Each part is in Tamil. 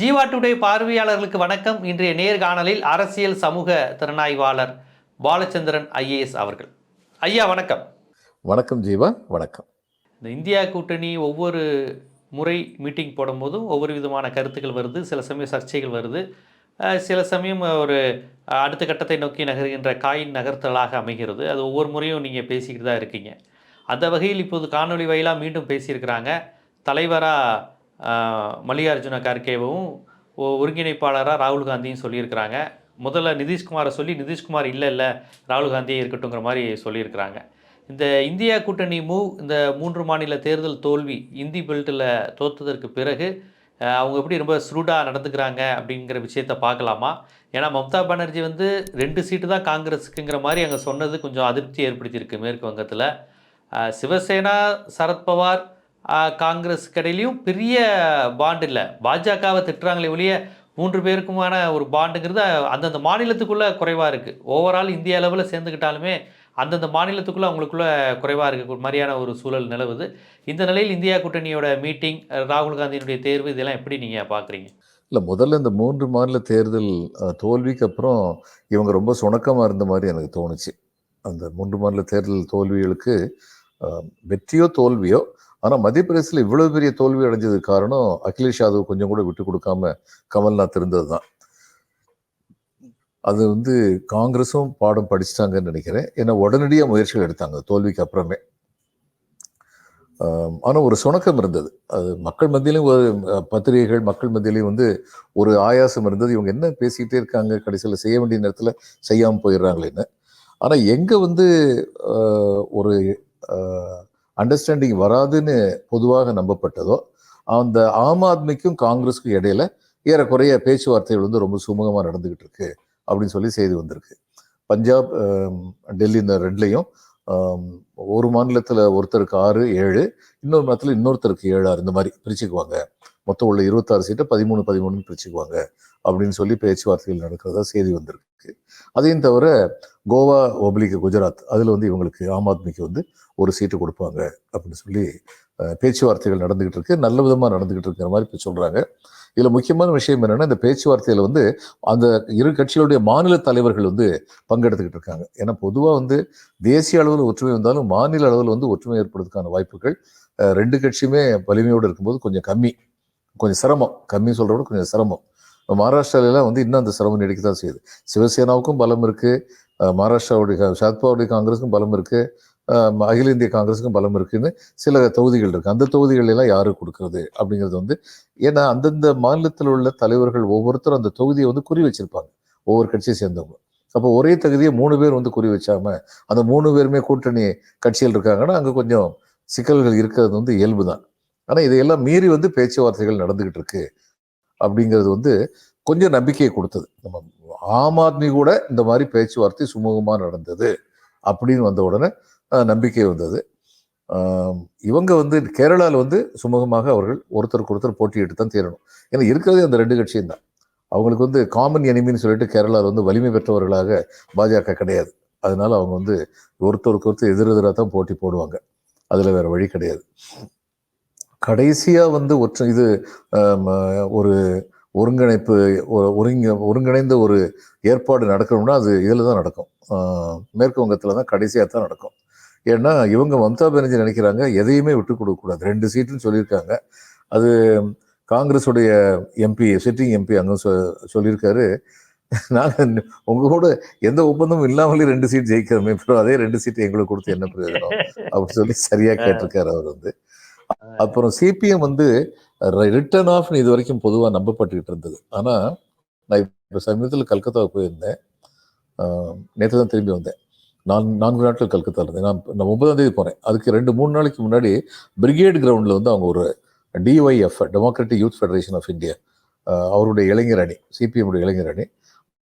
ஜீவா டுடே பார்வையாளர்களுக்கு வணக்கம். இன்றைய நேர்காணலில் அரசியல் சமூக திறனாய்வாளர் பாலச்சந்திரன் ஐஏஎஸ் அவர்கள். ஐயா வணக்கம். வணக்கம் ஜீவா வணக்கம். இந்த இந்தியா கூட்டணி ஒவ்வொரு முறை மீட்டிங் போடும்போதும் ஒவ்வொரு விதமான கருத்துக்கள் வருது சில சமயம் சர்ச்சைகள் வருது. சில சமயம் ஒரு அடுத்த கட்டத்தை நோக்கி நகர்கின்ற காயின் நகர்த்தலாக அமைகிறது. அது ஒவ்வொரு முறையும் நீங்கள் பேசிக்கிட்டு தான் இருக்கீங்க. அந்த வகையில் இப்போது காணொளி வாயிலாக மீண்டும் பேசியிருக்கிறாங்க. தலைவராக மல்லிகார்ஜுன கார்கேவும் ஒ- ஒருங்கிணைப்பாளராக ராகுல் காந்தியும் சொல்லியிருக்கிறாங்க. முதல்ல நிதிஷ்குமாரை சொல்லி நிதிஷ்குமார் இல்லை இல்லை ராகுல் காந்தியே இருக்கட்டுங்கிற மாதிரி சொல்லியிருக்கிறாங்க. இந்த இந்தியா கூட்டணி மூவ் இந்த மூன்று மாநில தேர்தல் தோல்வி இந்தி பெல்ட்டில் தோத்ததற்கு பிறகு அவங்க எப்படி ரொம்ப ஸ்ரூடாக நடந்துக்கிறாங்க அப்படிங்கிற விஷயத்த பார்க்கலாமா? ஏன்னா மம்தா பானர்ஜி வந்து ரெண்டு சீட்டு தான் காங்கிரஸுக்குங்கிற மாதிரி அங்கே சொன்னது கொஞ்சம் அதிருப்தி ஏற்படுத்தியிருக்கு மேற்கு வங்கத்தில். சிவசேனா சரத்பவார் காங்கிரஸ் கடையிலையும் பெரிய பாண்ட் இல்லை. பாஜகவை திட்டுறாங்களே ஒழிய மூன்று பேருக்குமான ஒரு பாண்டுங்கிறது அந்தந்த மாநிலத்துக்குள்ளே குறைவாக இருக்குது ஓவரால் இந்திய அளவில் சேர்ந்துக்கிட்டாலுமே அந்தந்த மாநிலத்துக்குள்ளே அவங்களுக்குள்ளே குறைவாக இருக்க. மாதிரியான ஒரு சூழல் நிலவுது. இந்த நிலையில் இந்தியா கூட்டணியோட மீட்டிங் ராகுல் காந்தியினுடைய தேர்வு இதெல்லாம் எப்படி நீங்கள் பார்க்குறீங்க இல்லை முதல்ல இந்த மூன்று மாநில தேர்தல் தோல்விக்கு அப்புறம் இவங்க ரொம்ப சுணக்கமாக இருந்த மாதிரி எனக்கு தோணுச்சு. அந்த மூன்று மாநில தேர்தல் தோல்விகளுக்கு வெற்றியோ தோல்வியோ ஆனால் மத்திய பிரதேசத்தில் இவ்வளோ பெரிய தோல்வி அடைஞ்சதுக்கு காரணம் அகிலேஷ் யாதவ் கொஞ்சம் கூட விட்டு கொடுக்காம கமல்நாத் இருந்தது தான் அது வந்து காங்கிரஸும் பாடம் படிச்சிட்டாங்கன்னு நினைக்கிறேன். ஏன்னா உடனடியாக முயற்சிகள் எடுத்தாங்க தோல்விக்கு அப்புறமே. ஆனால் ஒரு சுணக்கம் இருந்தது. அது மக்கள் மத்தியிலையும் ஒரு பத்திரிகைகள் மக்கள் மத்தியிலையும் வந்து ஒரு ஆயாசம் இருந்தது. இவங்க என்ன பேசிக்கிட்டே இருக்காங்க கடைசியில் செய்ய வேண்டிய நேரத்தில் செய்யாமல் போயிடுறாங்களேன்னு. ஆனால் எங்கே வந்து ஒரு அண்டர்ஸ்டாண்டிங் வராதுன்னு பொதுவாக நம்பப்பட்டதோ அந்த ஆம் ஆத்மிக்கும் காங்கிரஸுக்கும் இடையில ஏறக்குறைய பேச்சுவார்த்தைகள் வந்து ரொம்ப சுமூகமாக நடந்துகிட்டு இருக்கு அப்படின்னு சொல்லி செய்தி வந்திருக்கு. பஞ்சாப் டெல்லி இந்த ரெண்டுலையும் ஒரு மாநிலத்தில் ஒருத்தருக்கு ஆறு ஏழு இன்னொரு மாநிலத்தில் இன்னொருத்தருக்கு ஏழு ஆறு இந்த மாதிரி பிரிச்சுக்குவாங்க. மொத்தம் உள்ள இருபத்தாறு சீட்டை பதிமூணு பதிமூணுன்னு பிரிச்சுக்குவாங்க. அப்படின்னு சொல்லி பேச்சுவார்த்தைகள் நடக்கிறதா செய்தி வந்திருக்கு. அதையும் தவிர கோவா ஒப்ளிக்கு குஜராத் அதில் வந்து இவங்களுக்கு ஆம் ஆத்மிக்கு வந்து ஒரு சீட்டு கொடுப்பாங்க அப்படின்னு சொல்லி பேச்சுவார்த்தைகள் நடந்துகிட்டு இருக்கு. நல்ல விதமாக நடந்துகிட்டு இருக்கிற மாதிரி இப்போ சொல்கிறாங்க இதில் முக்கியமான விஷயம் என்னென்னா இந்த பேச்சுவார்த்தையில் வந்து அந்த இரு கட்சிகளுடைய மாநில தலைவர்கள் வந்து பங்கெடுத்துக்கிட்டு இருக்காங்க. ஏன்னா பொதுவாக வந்து தேசிய அளவில் ஒற்றுமை வந்தாலும் மாநில அளவில் வந்து ஒற்றுமை ஏற்படுறதுக்கான வாய்ப்புகள் ரெண்டு கட்சியுமே வலிமையோடு இருக்கும்போது கொஞ்சம் கம்மி கொஞ்சம் சிரமம். கம்மி சொல்கிறோட விட கொஞ்சம் சிரமம். மகாராஷ்டிராவிலாம் மகாராஷ்டிராலலாம் வந்து இன்னும் அந்த சிரமம் நீடிக்க தான் செய்யுது. சிவசேனாவுக்கும் பலம் இருக்குது மகாராஷ்டிராவுடைய சாத்பாவுடைய காங்கிரஸுக்கும் பலம் இருக்குது அகில இந்திய காங்கிரஸுக்கும் பலம் இருக்குன்னு சில தொகுதிகள் இருக்குது அந்த தொகுதிகள் எல்லாம் யாரு கொடுக்கறது அப்படிங்கிறது வந்து ஏன்னா அந்தந்த மாநிலத்தில் உள்ள தலைவர்கள் ஒவ்வொருத்தரும் அந்த தொகுதியை வந்து குறி வச்சிருப்பாங்க. ஒவ்வொரு கட்சியை சேர்ந்தவங்க. அப்போ ஒரே தகுதியை மூணு பேர் வந்து குறி வச்சாம அந்த மூணு பேருமே கூட்டணி கட்சிகள் இருக்காங்கன்னா அங்கே கொஞ்சம் சிக்கல்கள் இருக்கிறது வந்து இயல்பு தான் ஆனால் இதையெல்லாம் மீறி வந்து பேச்சுவார்த்தைகள் நடந்துகிட்டு இருக்கு. அப்படிங்கிறது வந்து கொஞ்சம் நம்பிக்கையை கொடுத்தது. நம்ம ஆம் ஆத்மி கூட இந்த மாதிரி பேச்சுவார்த்தை சுமூகமாக நடந்தது அப்படின்னு வந்த உடனே நம்பிக்கை வந்தது. இவங்க வந்து கேரளாவில் வந்து சுமூகமாக அவர்கள் ஒருத்தருக்கு ஒருத்தர் போட்டியிட்டு தான் தீரணும். ஏன்னா இருக்கிறதே அந்த ரெண்டு கட்சியும் தான். அவங்களுக்கு வந்து காமன் எனிமின்னு சொல்லிட்டு கேரளாவில் வந்து வலிமை பெற்றவர்களாக பாஜக கிடையாது. அதனால அவங்க வந்து ஒருத்தருக்கு ஒருத்தர் எதிரெதிராக தான் போட்டி போடுவாங்க. அதில் வேறு வழி கிடையாது. கடைசியாக வந்து ஒற்றை இது ஒரு ஒருங்கிணைப்பு ஒரு ஒருங்க ஒருங்கிணைந்த ஒரு ஏற்பாடு நடக்கணும்னா அது இதில் தான் நடக்கும். மேற்கு வங்கத்தில் தான் கடைசியாக தான் நடக்கும். ஏன்னா இவங்க மம்தா பானர்ஜி நினைக்கிறாங்க எதையுமே விட்டு கொடுக்கக்கூடாது ரெண்டு சீட்டுன்னு சொல்லியிருக்காங்க. அது காங்கிரஸுடைய எம்பி சிட்டிங் எம்பி அங்கே சொ சொல்லியிருக்காரு. நாங்கள் உங்க கூட எந்த ஒப்பந்தமும் இல்லாமலே ரெண்டு சீட் ஜெயிக்கிறோமே அப்புறம் அதே ரெண்டு சீட் எங்களுக்கு கொடுத்து என்ன பிரயோஜனம்? அப்படின்னு சொல்லி சரியா கேட்டிருக்காரு அவர் வந்து. அப்புறம் சிபிஎம் வந்து ரிட்டர்ன் ஆஃப் இது வரைக்கும் பொதுவாக நம்பப்பட்டுக்கிட்டு இருந்தது. ஆனால் நான் இப்போ சமீபத்தில் கல்கத்தா போயிருந்தேன். நேற்று தான் திரும்பி வந்தேன். நான் நான்கு நாட்கள் கல்கத்தாவில் இருந்தேன். நான் நான் ஒன்பதாம் தேதி போனேன் அதுக்கு ரெண்டு மூணு நாளைக்கு முன்னாடி பிரிகேட் கிரவுண்டில் வந்து அவங்க ஒரு DYF democratic youth federation of India அவருடைய இளைஞர் அணி சிபிஎம்முடைய இளைஞர் அணி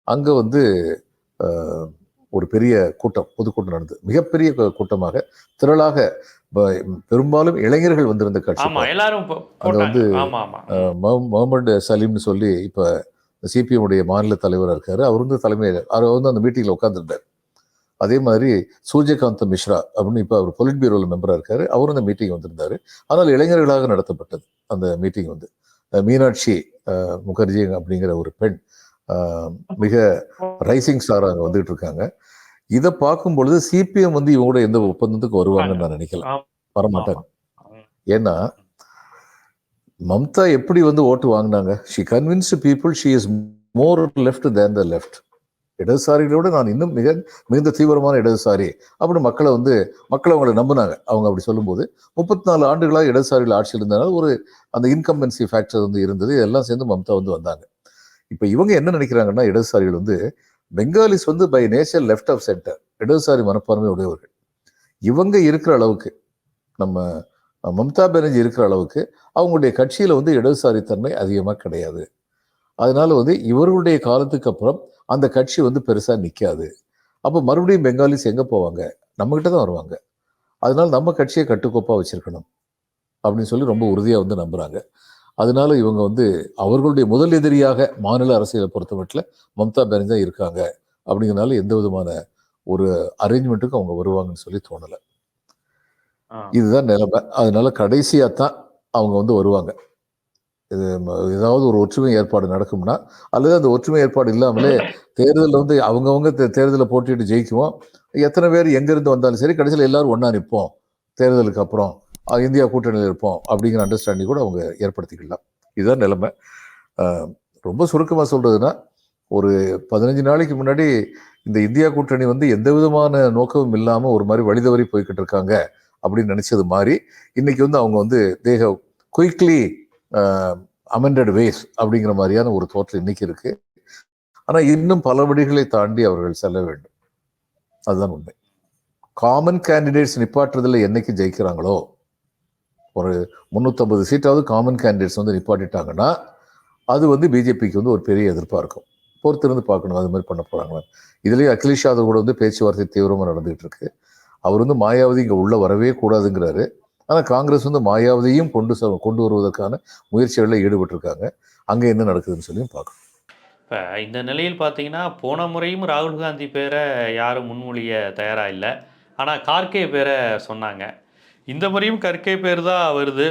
அங்கே வந்து ஒரு பெரிய கூட்டம் பொதுக்கூட்டம் நடந்தது. மிகப்பெரிய கூட்டமாக திரளாக பெரும்பாலும் இளைஞர்கள் வந்திருந்த கட்சி எல்லாரும் அது வந்து, முகமது சலீம்னு சொல்லி இப்போ சிபிஎம் உடைய மாநில தலைவராக இருக்காரு. அவர் வந்து தலைமையில் அவர் வந்து அந்த மீட்டிங்கில் உட்காந்துருந்தார் அதே மாதிரி சூரியகாந்த் மிஸ்ரா அப்படின்னு இப்போ அவர் பொலிட் பியூரோவில் மெம்பராக இருக்காரு. அவரும் அந்த மீட்டிங் வந்திருந்தாரு. ஆனால் இளைஞர்களாக நடத்தப்பட்டது அந்த மீட்டிங் வந்து. மீனாட்சி அஹ், முகர்ஜி அப்படிங்கிற ஒரு பெண் மிக ரைசிங் ஸ்டார் அங்கே வந்துட்டு இருக்காங்க. இதை பார்க்கும் பொழுது சிபிஎம் வந்து இவங்களோட எந்த ஒப்பந்தத்துக்கு வருவாங்கன்னு நான் நினைக்கல. வரமாட்டாங்க. ஏன்னா மம்தா எப்படி வந்து ஓட்டு வாங்கினாங்க? She convinced people she is more left than the left இடதுசாரிகளோட நான் இன்னும் மிக மிகுந்த தீவிரமான இடதுசாரி அப்படின்னு மக்களை வந்து மக்களை அவங்களை நம்பினாங்க. அவங்க அப்படி சொல்லும்போது முப்பத்தி நாலு ஆண்டுகளாக இடதுசாரிகள் ஆட்சியில் இருந்தனால ஒரு அந்த இன்கம்பன்சி ஃபேக்டர் வந்து இருந்தது. எல்லாம் சேர்ந்து மம்தா வந்து வந்தாங்க. இப்போ இவங்க என்ன நினைக்கிறாங்கன்னா இடதுசாரிகள் வந்து பெங்காலிஸ் வந்து by nature left of centre இடதுசாரி மனப்பான்மை உடையவர்கள். இவங்க இருக்கிற அளவுக்கு நம்ம மம்தா பானர்ஜி இருக்கிற அளவுக்கு அவங்களுடைய கட்சியில் வந்து இடதுசாரித்தன்மை அதிகமாக கிடையாது. அதனால வந்து இவர்களுடைய காலத்துக்கு அப்புறம் அந்த கட்சி வந்து பெருசாக நிற்காது அப்போ மறுபடியும் பெங்காலிஸ் எங்கே போவாங்க? நம்மக்கிட்ட தான் வருவாங்க. அதனால நம்ம கட்சியை கட்டுக்கோப்பாக வச்சிருக்கணும். அப்படின்னு சொல்லி ரொம்ப உறுதியாக வந்து நம்புகிறாங்க அதனால இவங்க வந்து அவர்களுடைய முதல் எதிரியாக மாநில அரசியலை பொறுத்தமட்டில் மம்தா பானர்ஜி இருக்காங்க. அப்படிங்கிறனால எந்த விதமான ஒரு அரேஞ்ச்மெண்ட்டுக்கும் அவங்க வருவாங்கன்னு சொல்லி தோணலை. இதுதான் நிலைமை. அதனால கடைசியாக தான் அவங்க வந்து வருவாங்க. இது ஏதாவது ஒரு ஒற்றுமை ஏற்பாடு நடக்கும்னா அல்லது அந்த ஒற்றுமை ஏற்பாடு இல்லாமலே தேர்தலில் வந்து அவங்கவுங்க தேர்தலில் போட்டிட்டு ஜெயிக்குவோம். எத்தனை பேர் எங்கேருந்து வந்தாலும் சரி கடைசியில் எல்லாரும் ஒன்றா நிற்போம். தேர்தலுக்கு அப்புறம். இந்தியா கூட்டணியில் இருப்போம் அப்படிங்கிற அண்டர்ஸ்டாண்டிங் கூட அவங்க ஏற்படுத்திக்கலாம். இதுதான் நிலைமை. ரொம்ப சுருக்கமாக சொல்கிறதுனா ஒரு பதினஞ்சு நாளைக்கு முன்னாடி இந்த இந்தியா கூட்டணி வந்து எந்த விதமான நோக்கமும் இல்லாமல் ஒரு மாதிரி வழிதவறி போய்கிட்டு இருக்காங்க அப்படின்னு நினச்சது மாதிரி இன்றைக்கி வந்து அவங்க வந்து தேக குயிக்லி அமெண்டட் வேஸ் அப்படிங்கிற மாதிரியான ஒரு தோற்றம் இன்றைக்கி இருக்குது ஆனால் இன்னும் பல வழிகளை தாண்டி அவர்கள் செல்ல வேண்டும். அதுதான் உண்மை. காமன் கேண்டிடேட்ஸ் நிப்பாட்டுறதில் என்னைக்கு ஜெயிக்கிறாங்களோ ஒரு முந்நூற்றம்பது சீட்டாவது காமன் கேண்டிடேட்ஸ் வந்து நிப்பாட்டிட்டாங்கன்னா அது வந்து பிஜேபிக்கு வந்து ஒரு பெரிய எதிர்ப்பாக இருக்கும். பொறுத்திருந்து பார்க்கணும் அது மாதிரி பண்ண போகிறாங்களா இதுலேயே அகிலேஷ் யாதவ் கூட வந்து பேச்சுவார்த்தை தீவிரமாக நடந்துகிட்டு இருக்கு. அவர் வந்து மாயாவதி இங்கே உள்ளே வரவே கூடாதுங்கிறாரு. ஆனால் காங்கிரஸ் வந்து மாயாவதியும் கொண்டு கொண்டு வருவதற்கான முயற்சிகளில் ஈடுபட்டிருக்காங்க. அங்கே என்ன நடக்குதுன்னு சொல்லியும் பார்க்கணும். இப்போ இந்த நிலையில் பார்த்தீங்கன்னா போன முறையும் ராகுல் காந்தி பேரை யாரும் முன்மொழிய தயாராக இல்லை. ஆனால் கார்கே பேரை சொன்னாங்க. இந்த முறையும் கற்கை பேர் தான் வருது.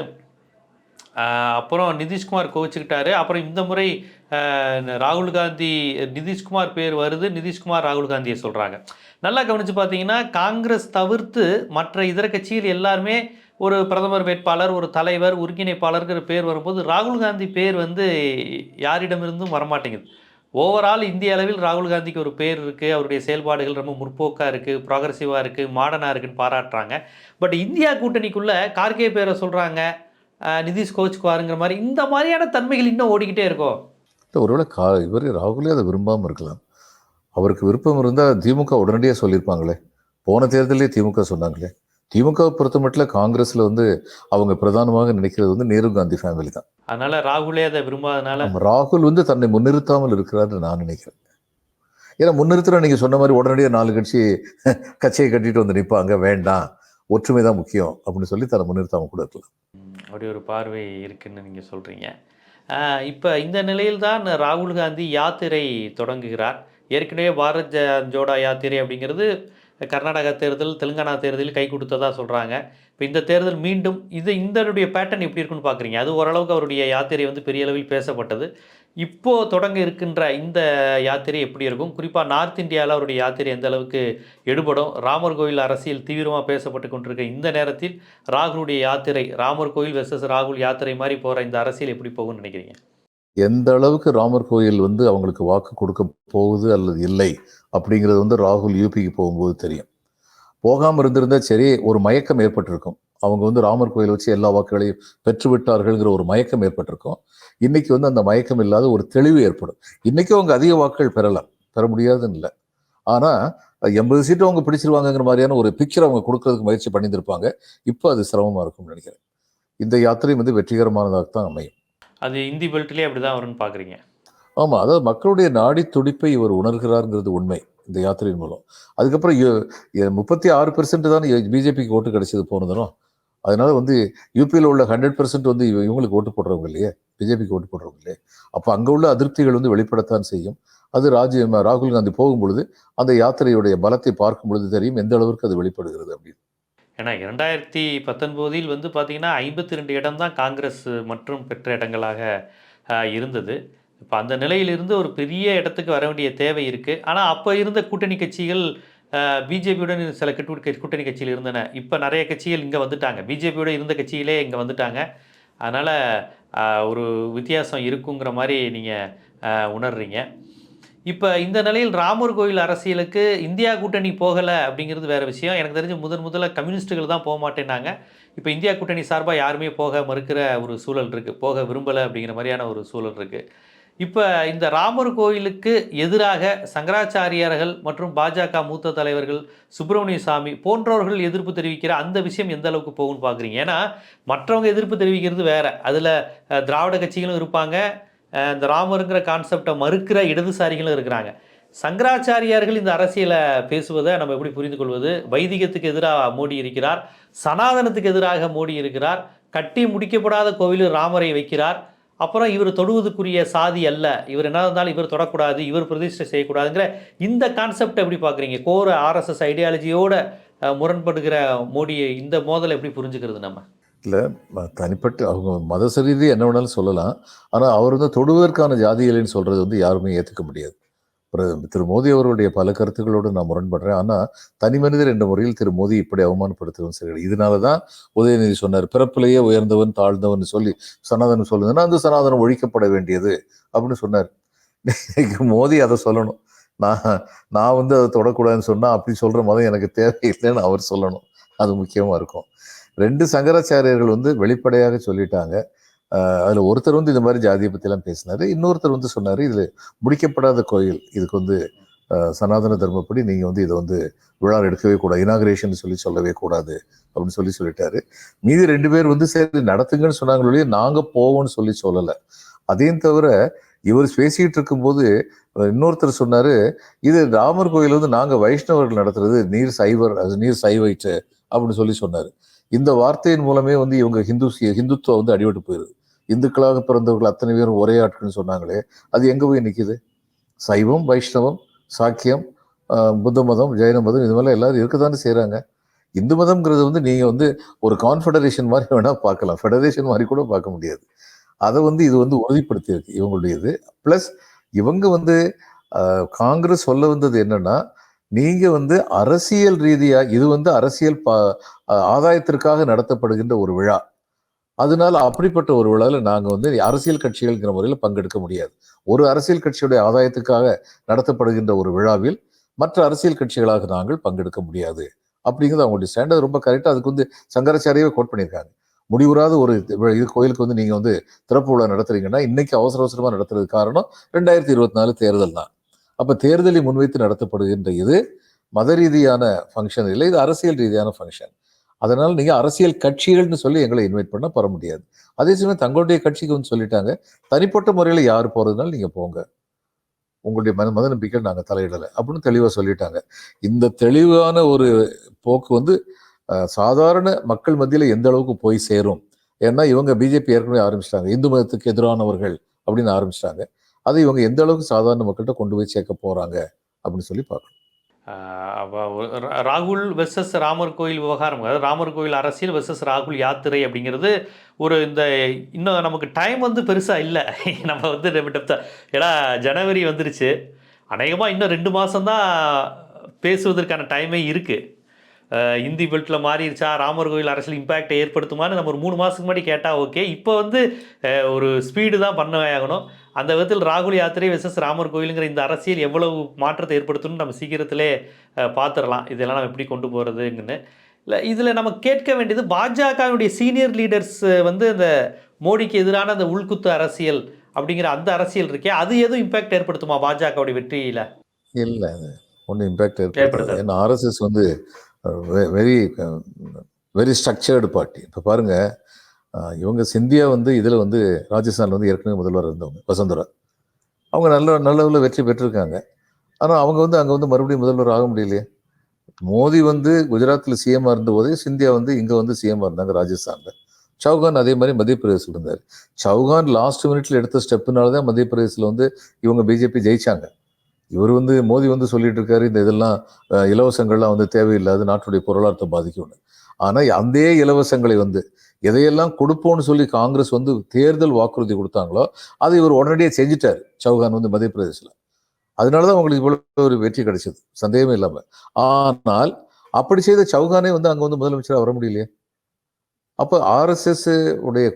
அப்புறம் நிதிஷ்குமார் கோவிச்சுக்கிட்டாரு. அப்புறம் இந்த முறை ராகுல் காந்தி நிதிஷ்குமார் பேர் வருது. நிதிஷ்குமார் ராகுல் காந்தியை சொல்கிறாங்க நல்லா கவனித்து பார்த்தீங்கன்னா காங்கிரஸ் தவிர்த்து மற்ற இதர கட்சிகள் எல்லாருமே ஒரு பிரதமர் வேட்பாளர் ஒரு தலைவர் ஒருங்கிணைப்பாளர்கிற பேர் வரும்போது ராகுல் காந்தி பேர் வந்து யாரிடமிருந்தும் வரமாட்டேங்குது. ஓவரால் இந்திய அளவில் ராகுல் காந்திக்கு ஒரு பேர் இருக்குது அவருடைய செயல்பாடுகள் ரொம்ப முற்போக்காக இருக்குது ப்ராக்ரஸிவாக இருக்குது மாடர்னாக இருக்குன்னு பாராட்டுறாங்க. பட் இந்தியா கூட்டணிக்குள்ளே கார்கே பேரை சொல்கிறாங்க நிதிஷ் கோச்குவாருங்கிற மாதிரி. இந்த மாதிரியான தன்மைகள் இன்னும் ஓடிக்கிட்டே இருக்கும் இல்லை ஒருவேளை கா இவர் ராகுலே அதை விரும்பாமல் இருக்கலாம். அவருக்கு விருப்பம் இருந்தால் திமுக உடனடியாக சொல்லியிருப்பாங்களே. போன தேர்தலே திமுக சொன்னாங்களே. திமுக பொறுத்த மட்டும் காங்கிரஸில் வந்து அவங்க பிரதானமாக நினைக்கிறது வந்து நேரு காந்தி ஃபேமிலி தான். அதனால ராகுலே அதை விரும்பாதனால ராகுல் வந்து தன்னை முன்னிறுத்தாமல் இருக்கிறார்னு நான் நினைக்கிறேன். ஏன்னா முன்னிறுத்துற நீங்கள் சொன்ன மாதிரி உடனடியாக நாலு கட்சி கட்சியை கட்டிட்டு வந்து நிற்பாங்க வேண்டாம் ஒற்றுமை தான் முக்கியம் அப்படின்னு சொல்லி தன்னை முன்னிறுத்தாமல் கூட இருக்கலாம். அப்படி ஒரு பார்வை இருக்குன்னு நீங்கள் சொல்கிறீங்க இப்போ இந்த நிலையில்தான் ராகுல் காந்தி யாத்திரை தொடங்குகிறார். ஏற்கனவே பாரத் ஜோடா யாத்திரை அப்படிங்கிறது கர்நாடகா தேர்தல் தெலுங்கானா தேர்தலில் கை கொடுத்ததாக சொல்கிறாங்க இப்போ இந்த தேர்தல் மீண்டும் இது இந்தனுடைய பேட்டர்ன் எப்படி இருக்குன்னு பார்க்குறீங்க அது ஓரளவுக்கு அவருடைய யாத்திரை வந்து பெரிய அளவில் பேசப்பட்டது. இப்போது தொடங்க இருக்கின்ற இந்த யாத்திரை எப்படி இருக்கும்? குறிப்பாக நார்த் இந்தியாவில் அவருடைய யாத்திரை எந்த அளவுக்கு எடுபடும்? ராமர் கோயில் அரசியல் தீவிரமாக பேசப்பட்டு கொண்டிருக்க இந்த நேரத்தில் ராகுலுடைய யாத்திரை ராமர் கோயில் வெர்சஸ் ராகுல் யாத்திரை மாதிரி போகிற இந்த அரசியல் எப்படி போகும்னு நினைக்கிறீங்க? எந்த அளவுக்கு ராமர் கோயில் வந்து அவங்களுக்கு வாக்கு கொடுக்க போகுது அல்லது இல்லை அப்படிங்கிறது வந்து ராகுல் யூபிக்கு போகும்போது தெரியும். போகாமல் இருந்திருந்தா சரி ஒரு மயக்கம் ஏற்பட்டிருக்கும். அவங்க வந்து ராமர் கோயில் வச்சு எல்லா வாக்குகளையும் பெற்று விட்டார்கள்ங்கிற ஒரு மயக்கம் ஏற்பட்டிருக்கும். இன்னைக்கு வந்து அந்த மயக்கம் இல்லாத ஒரு தெளிவு ஏற்படும். இன்னைக்கு அவங்க அதிக வாக்குகள் பெறலாம் பெற முடியாதுன்னு இல்லை. ஆனால் எண்பது சீட்டு அவங்க பிடிச்சிருவாங்கங்கிற மாதிரியான ஒரு பிக்சர் அவங்க கொடுக்கறதுக்கு முயற்சி பண்ணியிருப்பாங்க இப்போ அது சிரமமாக இருக்கும்னு நினைக்கிறேன். இந்த யாத்திரை வந்து வெற்றிகரமானதாக தான் அமையும். அது இந்தி பெல்ட்லேயே அப்படி தான் வரும்னு பார்க்குறீங்க ஆமாம் அதாவது மக்களுடைய நாடி துடிப்பை இவர் உணர்கிறாருங்கிறது உண்மை இந்த யாத்திரையின் மூலம். அதுக்கப்புறம் முப்பத்தி ஆறு பெர்சென்ட் தான் பிஜேபிக்கு ஓட்டு கிடைச்சது போன அதனால வந்து யூபியில் உள்ள ஹண்ட்ரட் பெர்சென்ட் வந்து இவங்களுக்கு ஓட்டு போடுறவங்க இல்லையே பிஜேபிக்கு ஓட்டு போடுறவங்க இல்லையே. அப்போ அங்கே உள்ள அதிருப்திகள் வந்து வெளிப்படத்தான் செய்யும். அது ராஜ் ராகுல் காந்தி போகும்பொழுது அந்த யாத்திரையுடைய பலத்தை பார்க்கும் பொழுது தெரியும் எந்த அளவிற்கு அது வெளிப்படுகிறது அப்படின்னு. ஏன்னா இரண்டாயிரத்தி பத்தொன்பதில் வந்து பார்த்திங்கன்னா ஐம்பத்தி ரெண்டு இடம் தான் காங்கிரஸ் மற்றும் பெற்ற இடங்களாக இருந்தது. இப்போ அந்த நிலையிலிருந்து ஒரு பெரிய இடத்துக்கு வர வேண்டிய தேவை இருக்குது ஆனால் அப்போ இருந்த கூட்டணி கட்சிகள் பிஜேபியுடன் சில கட்டு கூட்டணி கட்சிகள் இருந்தன. இப்போ நிறைய கட்சிகள் இங்கே வந்துட்டாங்க. பிஜேபியோட இருந்த கட்சிகளே இங்கே வந்துட்டாங்க. அதனால் ஒரு வித்தியாசம் இருக்குங்கிற மாதிரி நீங்கள் உணர்றீங்க. இப்போ இந்த நிலையில் ராமர் கோயில் அரசியலுக்கு இந்தியா கூட்டணி போகலை அப்படிங்கிறது வேறு விஷயம். எனக்கு தெரிஞ்சு முதன் முதல்ல கம்யூனிஸ்ட்டுகள் தான் போக மாட்டேன்னாங்க. இப்போ இந்தியா கூட்டணி சார்பாக யாருமே போக மறுக்கிற ஒரு சூழல் இருக்குது போக விரும்பலை அப்படிங்கிற மாதிரியான ஒரு சூழல் இருக்குது இப்போ இந்த ராமர் கோயிலுக்கு எதிராக சங்கராச்சாரியார்கள் மற்றும் பாஜக மூத்த தலைவர்கள் சுப்பிரமணிய சாமி போன்றவர்கள் எதிர்ப்பு தெரிவிக்கிற அந்த விஷயம் எந்த அளவுக்கு போகும்னு பார்க்குறீங்க ஏன்னா மற்றவங்க எதிர்ப்பு தெரிவிக்கிறது வேறு. அதில் திராவிட கட்சிகளும் இருப்பாங்க. இந்த ராமருங்கிற கான்செப்டை மறுக்கிற இடதுசாரிகளும் இருக்கிறாங்க. சங்கராச்சாரியார்கள் இந்த அரசியலை பேசுவதை நம்ம எப்படி புரிந்து கொள்வது வைதிகத்துக்கு எதிராக மோடி இருக்கிறார். சனாதனத்துக்கு எதிராக மோடி இருக்கிறார். கட்டி முடிக்கப்படாத கோவிலில் ராமரை வைக்கிறார். அப்புறம் இவர் தொடுவதற்குரிய சாதி அல்ல. இவர் என்ன இருந்தாலும் இவர் தொடக்கூடாது இவர் பிரதிஷ்டை செய்யக்கூடாதுங்கிற இந்த கான்செப்டை எப்படி பார்க்குறீங்க? கோர ஆர்எஸ்எஸ் ஐடியாலஜியோட முரண்படுகிற மோடியை இந்த மோதலை எப்படி புரிஞ்சுக்கிறது நம்ம? இல்லை தனிப்பட்ட அவங்க மத ரீதியாக என்ன வேணாலும் சொல்லலாம். ஆனால் அவர் வந்து தொடுவதற்கான ஜாதிகளைன்னு சொல்கிறது வந்து யாருமே ஏற்றுக்க முடியாது. திரு மோடி அவருடைய பல கருத்துக்களோடு நான் முரண்படுறேன். ஆனால் தனி மனிதர் என்ற முறையில் திரு மோடி இப்படி அவமானப்படுத்துவதும் சரி. இதனால தான் உதயநிதி சொன்னார் பிறப்பிலேயே உயர்ந்தவன் தாழ்ந்தவன் சொல்லி சனாதனம் சொல்லுதுன்னா அந்த சனாதனம் ஒழிக்கப்பட வேண்டியது அப்படின்னு சொன்னார். மோதி மோடி அதை சொல்லணும். நான் நான் வந்து அதை தொடக்கூடாதுன்னு சொன்னால் அப்படி சொல்கிற மதம் எனக்கு தேவையில்லைன்னு அவர் சொல்லணும். அது முக்கியமாக இருக்கும். ரெண்டு சங்கராச்சாரியர்கள் வந்து வெளிப்படையாக சொல்லிட்டாங்க. அதில் ஒருத்தர் வந்து இந்த மாதிரி ஜாதியை பற்றிலாம் பேசினார் இன்னொருத்தர் வந்து சொன்னார் இதில் முடிக்கப்படாத கோயில் இதுக்கு வந்து சனாதன தர்மப்படி நீங்கள் வந்து இதை வந்து விழா எடுக்கவே கூடாது இனாகிரேஷன் சொல்லி சொல்லவே கூடாது அப்படின்னு சொல்லி சொல்லிட்டாரு. மீதி ரெண்டு பேர் வந்து சரி நடத்துங்கன்னு சொன்னாங்களே நாங்கள் போவோம்னு சொல்லி சொல்லலை. அதையும் தவிர இவர் பேசிக்கிட்டு இருக்கும்போது இன்னொருத்தர் சொன்னார் இது ராமர் கோயில் வந்து நாங்கள் வைஷ்ணவர்கள் நடத்துறது நீர் சைவர் அது நீர் சைவைட்டு அப்படின்னு சொல்லி சொன்னார். இந்த வார்த்தையின் மூலமே வந்து இவங்க ஹிந்து ஹிந்துத்துவம் வந்து அடிபட்டு போயிருது. இந்துக்களாக பிறந்தவர்கள் அத்தனை பேரும் ஒரே ஆட்கள்னு சொன்னாங்களே அது எங்கே போய் நிற்கிது சைவம் வைஷ்ணவம் சாக்கியம் புத்த மதம் ஜெயின மதம் இது மாதிரிலாம் எல்லாரும் இருக்கத்தானே செய்கிறாங்க இந்து மதம்ங்கிறது வந்து நீங்கள் வந்து ஒரு கான்ஃபெடரேஷன் மாதிரி வேணால் பார்க்கலாம். ஃபெடரேஷன் மாதிரி கூட பார்க்க முடியாது. அதை வந்து இது வந்து உறுதிப்படுத்தியிருக்கு இவங்களுடையது. ப்ளஸ் இவங்க வந்து காங்கிரஸ் சொல்ல வந்தது என்னென்னா நீங்க வந்து அரசியல் ரீதியா இது வந்து அரசியல் பா ஆதாயத்திற்காக நடத்தப்படுகின்ற ஒரு விழா. அதனால அப்படிப்பட்ட ஒரு விழாவில் நாங்கள் வந்து அரசியல் கட்சிகள்ங்கிற முறையில் பங்கெடுக்க முடியாது. ஒரு அரசியல் கட்சியுடைய ஆதாயத்துக்காக நடத்தப்படுகின்ற ஒரு விழாவில் மற்ற அரசியல் கட்சிகளாக நாங்கள் பங்கெடுக்க முடியாது. அப்படிங்கிறது அவங்களுடைய ஸ்டாண்டர்ட் ரொம்ப கரெக்டாக அதுக்கு வந்து சங்கராச்சாரியவே கோட் பண்ணியிருக்காங்க. முடிவுறாத ஒரு இது இது கோயிலுக்கு வந்து நீங்கள் வந்து திறப்பு விழா நடத்துறீங்கன்னா இன்னைக்கு அவசர அவசரமாக நடத்துறது காரணம் ரெண்டாயிரத்தி இருபத்தி நாலு தேர்தல் தான். அப்போ தேர்தலை முன்வைத்து நடத்தப்படுகின்ற இது மத ரீதியான ஃபங்க்ஷன் இல்லை இது அரசியல் ரீதியான ஃபங்க்ஷன் அதனால் நீங்கள் அரசியல் கட்சிகள்னு சொல்லி எங்களை இன்வைட் பண்ண பெற முடியாது. அதே சமயம் தங்களுடைய கட்சிக்கு வந்து சொல்லிட்டாங்க தனிப்பட்ட முறையில் யார் போகிறதுனால நீங்கள் போங்க. உங்களுடைய மத மத நம்பிக்கை நாங்கள் தலையிடலை அப்படின்னு தெளிவாக சொல்லிட்டாங்க. இந்த தெளிவான ஒரு போக்கு வந்து சாதாரண மக்கள் மத்தியில் எந்த அளவுக்கு போய் சேரும்? ஏன்னா இவங்க பிஜேபி ஏற்கனவே ஆரம்பிச்சிட்டாங்க. இந்து மதத்துக்கு எதிரானவர்கள் அப்படின்னு ஆரம்பிச்சிட்டாங்க. அதை இவங்க எந்த அளவுக்கு சாதாரண மக்கள்கிட்ட கொண்டு போய் சேர்க்க போகிறாங்க அப்படின்னு சொல்லி பார்க்கணும். ராகுல் வெர்சஸ் ராமர் கோயில் விவகாரம். அதாவது ராமர் கோயில் அரசியல் வெர்சஸ் ராகுல் யாத்திரை அப்படிங்கிறது ஒரு இந்த இன்னும் நமக்கு டைம் வந்து பெருசாக இல்லை. நம்ம வந்து ஏன்னா ஜனவரி வந்துருச்சு. அநேகமாக இன்னும் ரெண்டு மாதம்தான் பேசுவதற்கான டைமே இருக்குது இந்தி பெல்ட்டில் மாறிடுச்சா ராமர் கோயில் அரசியல் இம்பேக்டை ஏற்படுத்துமான்னு நம்ம ஒரு மூணு மாதத்துக்கு முன்னாடி கேட்டால் ஓகே இப்போ வந்து ஒரு ஸ்பீடு தான் பண்ணவே ஆகணும். அந்த விதத்தில் ராகுல் யாத்திரை வெர்சஸ் ராமர் கோயிலுங்கிற இந்த அரசியல் எவ்வளவு மாற்றத்தை ஏற்படுத்தும்னு நம்ம சீக்கிரத்திலே பார்த்துடலாம் இதெல்லாம் நம்ம எப்படி கொண்டு போகிறதுங்கன்னு இல்லை இதில் நம்ம கேட்க வேண்டியது பாஜகவுடைய சீனியர் லீடர்ஸ் வந்து இந்த மோடிக்கு எதிரான அந்த உள்குத்து அரசியல் அப்படிங்கிற அந்த அரசியல் இருக்கே அது எதுவும் இம்பேக்ட் ஏற்படுத்துமா பாஜகவுடைய வெற்றியில்? இல்லை அது ஒன்றும் இம்பேக்ட் ஏற்படுத்தாது. ஏன்னா ஆர்எஸ்எஸ் வந்து வெரி வெரி ஸ்ட்ரக்சர்டு பார்ட்டி இப்போ பாருங்க அஹ், இவங்க சிந்தியா வந்து இதில் வந்து ராஜஸ்தான்ல வந்து ஏற்கனவே முதல்வர் இருந்தவங்க வசந்தரா. அவங்க நல்ல நல்லவில் வெற்றி பெற்றிருக்காங்க. ஆனால் அவங்க வந்து அங்கே வந்து மறுபடியும் முதல்வர் ஆக முடியலையே. மோடி வந்து குஜராத்தில் சிஎம்மாக இருந்தபோதே சிந்தியா வந்து இங்கே வந்து சிஎம்மாக இருந்தாங்க ராஜஸ்தானில். சௌகான் அதே மாதிரி மத்திய பிரதேசில் இருந்தார். சௌகான் லாஸ்ட் மினிட்ல எடுத்த ஸ்டெப்புனால தான் மத்திய பிரதேசில் வந்து இவங்க பிஜேபி ஜெயிச்சாங்க. இவர் வந்து மோடி வந்து சொல்லிட்டு இருக்காரு இந்த இதெல்லாம் இலவசங்கள்லாம் வந்து தேவையில்லாது நாட்டுடைய பொருளாதாரத்தை பாதிக்கும்னு. ஆனால் அந்த இலவசங்களை வந்து எதையெல்லாம் கொடுப்போம்னு சொல்லி காங்கிரஸ் வந்து தேர்தல் வாக்குறுதி கொடுத்தாங்களோ அதை இவர் உடனடியாக செஞ்சுட்டார் சௌகான் வந்து மத்திய பிரதேசில் அதனால தான் அவங்களுக்கு இவ்வளோ ஒரு வெற்றி கிடைச்சது. சந்தேகமே இல்லாமல் ஆனால் அப்படி செய்த சௌகானே வந்து அங்கே வந்து முதலமைச்சராக வர முடியலையே. அப்போ ஆர்எஸ்எஸ் உடைய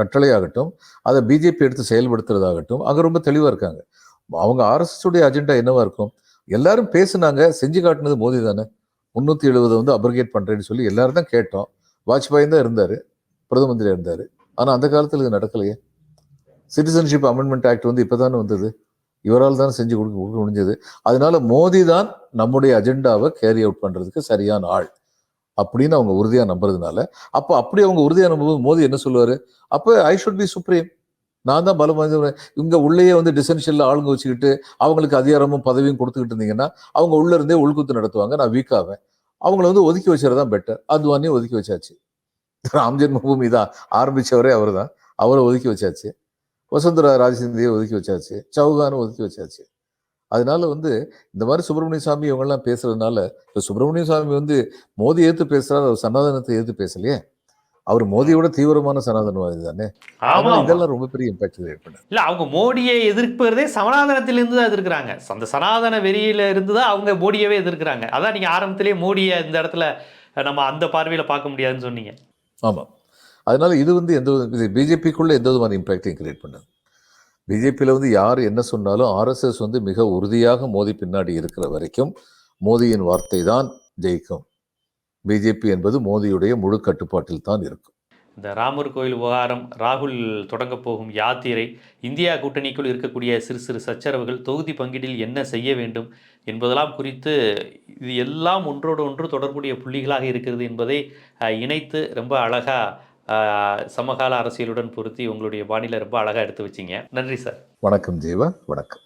கட்டளையாகட்டும் அதை பிஜேபி எடுத்து செயல்படுத்துறதாகட்டும் அங்கே ரொம்ப தெளிவாக இருக்காங்க. அவங்க ஆர்எஸ்எஸ் உடைய அஜெண்டா என்னவா இருக்கும்? எல்லாரும் பேசுனாங்க செஞ்சு காட்டினது மோதி தானே? முந்நூற்றி எழுபது வந்து அப்ரிகேட் பண்ணுறேன்னு சொல்லி எல்லாரும் தான் கேட்டோம். வாஜ்பாய் தான் இருந்தார் பிரதம மந்திரியாக இருந்தார். ஆனால் அந்த காலத்தில் இது நடக்கலையே. சிட்டிசன்ஷிப் அமெண்ட்மெண்ட் ஆக்ட் வந்து இப்போ தானே வந்தது. இவரால் தான் செஞ்சு கொடுக்க கொடுக்க முடிஞ்சது. அதனால மோடி தான் நம்முடைய அஜெண்டாவை கேரி அவுட் பண்ணுறதுக்கு சரியான ஆள் அப்படின்னு அவங்க உறுதியாக நம்புறதுனால அப்போ அப்படி அவங்க உறுதியாக நம்பும்போது மோடி என்ன சொல்லுவார்? அப்போ ஐ ஷுட் பி சுப்ரீம் நான் தான் பலம் இங்கே உள்ளேயே வந்து டிசென்ஷியல்ல ஆளுங்க வச்சுக்கிட்டு அவங்களுக்கு அதிகாரமும் பதவியும் கொடுத்துக்கிட்டு இருந்தீங்கன்னா அவங்க உள்ளேருந்தே உள்குத்து நடத்துவாங்க. நான் வீக்காவேன் அவங்கள வந்து ஒதுக்கி வச்சுறதான் பெட்டர் அத்வானியும் ஒதுக்கி வச்சாச்சு. ராம் ஜென்மபூமி தான் ஆரம்பிச்சவரே அவர் தான் அவரை ஒதுக்கி வச்சாச்சு. வசுந்தரா ராஜசிந்தியை ஒதுக்கி வச்சாச்சு. சௌகானும் ஒதுக்கி வச்சாச்சு. அதனால வந்து இந்த மாதிரி சுப்பிரமணிய சாமி இவங்கெல்லாம் பேசுறதுனால இப்போ சுப்பிரமணிய சாமி வந்து மோதி ஏற்று பேசுறாரு அவர் சனாதனத்தை ஏற்று பேசலையே? அவர் மோதியோட தீவிரமான சனாதனவாதி தானே. இதெல்லாம் ரொம்ப பெரிய இம்பாக்ட் கிரியேட் பண்ணு இல்ல அவங்க மோடியை எதிர்ப்பதே சனாதனத்திலிருந்து தான் எதிர்க்கிறாங்க. அந்த சனாதன வெறியில இருந்து தான் அவங்க மோடியவே எதிர்க்கிறாங்க. அதான் நீங்க ஆரம்பத்திலேயே மோடியை இந்த இடத்துல நம்ம அந்த பார்வையில பார்க்க முடியாதுன்னு சொன்னீங்க. ஆமாம். அதனால இது வந்து எந்த இது பிஜேபிக்குள்ள எந்த விதமான இம்பாக்டையும் கிரியேட் பண்ணது. பிஜேபியில் வந்து யார் என்ன சொன்னாலும் ஆர்எஸ்எஸ் வந்து மிக உறுதியாக மோதி பின்னாடி இருக்கிற வரைக்கும் மோதியின் வார்த்தை தான் ஜெயிக்கும். பிஜேபி என்பது மோதியுடைய முழு கட்டுப்பாட்டில் தான் இருக்கும். இந்த ராமர் கோயில் விவகாரம் ராகுல் தொடங்க போகும் யாத்திரை இந்தியா கூட்டணிக்குள் இருக்கக்கூடிய சிறு சிறு சச்சரவுகள் தொகுதி பங்கீட்டில் என்ன செய்ய வேண்டும் என்பதெல்லாம் குறித்து இது எல்லாம் ஒன்றோடு ஒன்று தொடர்புடைய புள்ளிகளாக இருக்கிறது என்பதை இணைத்து ரொம்ப அழகாக சமகால அரசியலுடன் பொருத்தி உங்களுடைய பாணியில் ரொம்ப அழகாக எடுத்து வச்சிங்க. நன்றி சார். வணக்கம் ஜீவா வணக்கம்.